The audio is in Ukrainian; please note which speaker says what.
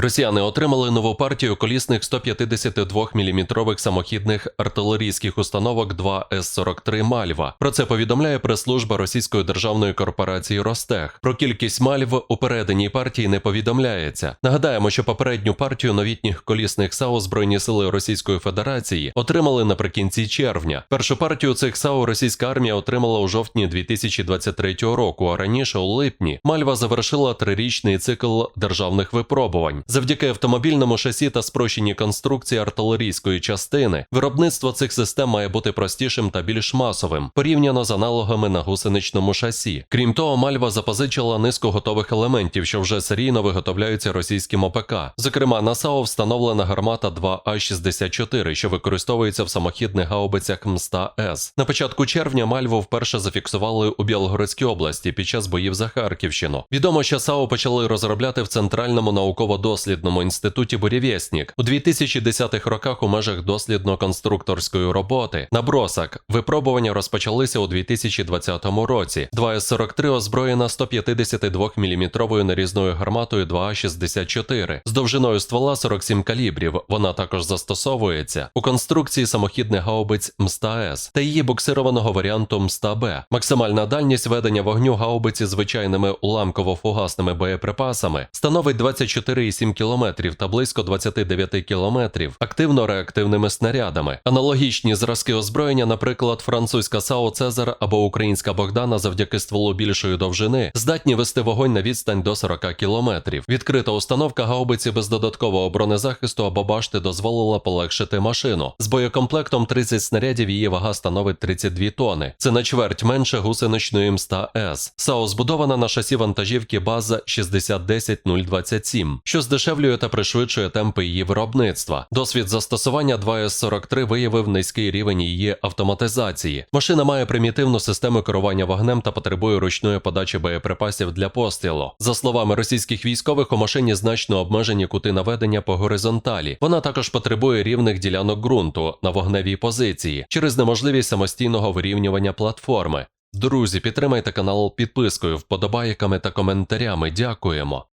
Speaker 1: Росіяни отримали нову партію колісних 152-мм самохідних артилерійських установок 2 С-43 Мальва. Про це повідомляє прес-служба російської державної корпорації Ростех. Про кількість мальв у переданій партії не повідомляється. Нагадаємо, що попередню партію новітніх колісних САУ Збройні сили Російської Федерації отримали наприкінці червня. Першу партію цих САУ російська армія отримала у жовтні 2023 року. А раніше у липні Мальва завершила трирічний цикл державних випробувань. Завдяки автомобільному шасі та спрощеній конструкції артилерійської частини, виробництво цих систем має бути простішим та більш масовим, порівняно з аналогами на гусеничному шасі. Крім того, Мальва запозичила низку готових елементів, що вже серійно виготовляються російським ОПК. Зокрема, на САУ встановлена гармата 2А64, що використовується в самохідних гаубицях МСТА-С. На початку червня Мальву вперше зафіксували у Білгородській області під час боїв за Харківщину. Відомо, що САУ почали розробляти в Центральному науково-дослідному інституті Бурєвєснік у 2010-х роках у межах дослідно-конструкторської роботи. Набросок випробування розпочалися у 2020 році. 2С-43 озброєна 152-мм нарізною гарматою 2А64 з довжиною ствола 47 калібрів. Вона також застосовується у конструкції самохідних гаубиць МСТА-С та її буксированого варіанту МСТА-Б. Максимальна дальність ведення вогню гаубиці звичайними уламково-фугасними боєприпасами становить 24,7 км та близько 29 км активно-реактивними снарядами. Аналогічні зразки озброєння, наприклад, французька САУ Цезар або українська Богдана завдяки стволу більшої довжини, здатні вести вогонь на відстань до 40 км. Відкрита установка гаубиці без додаткового бронезахисту або башти дозволила полегшити машину. З боєкомплектом 30 снарядів її вага становить 32 тони. Це на чверть менше гусеничної МСТА С. САУ збудована на шасі вантажівки база 6001027, що здешевлює та пришвидшує темпи її виробництва. Досвід застосування 2С43 виявив низький рівень її автоматизації. Машина має примітивну систему керування вогнем та потребує ручної подачі боєприпасів для пострілу. За словами російських військових, у машині значно обмежені кути наведення по горизонталі. Вона також потребує рівних ділянок ґрунту на вогневій позиції через неможливість самостійного вирівнювання платформи. Друзі, підтримайте канал підпискою, вподобайками та коментарями. Дякуємо.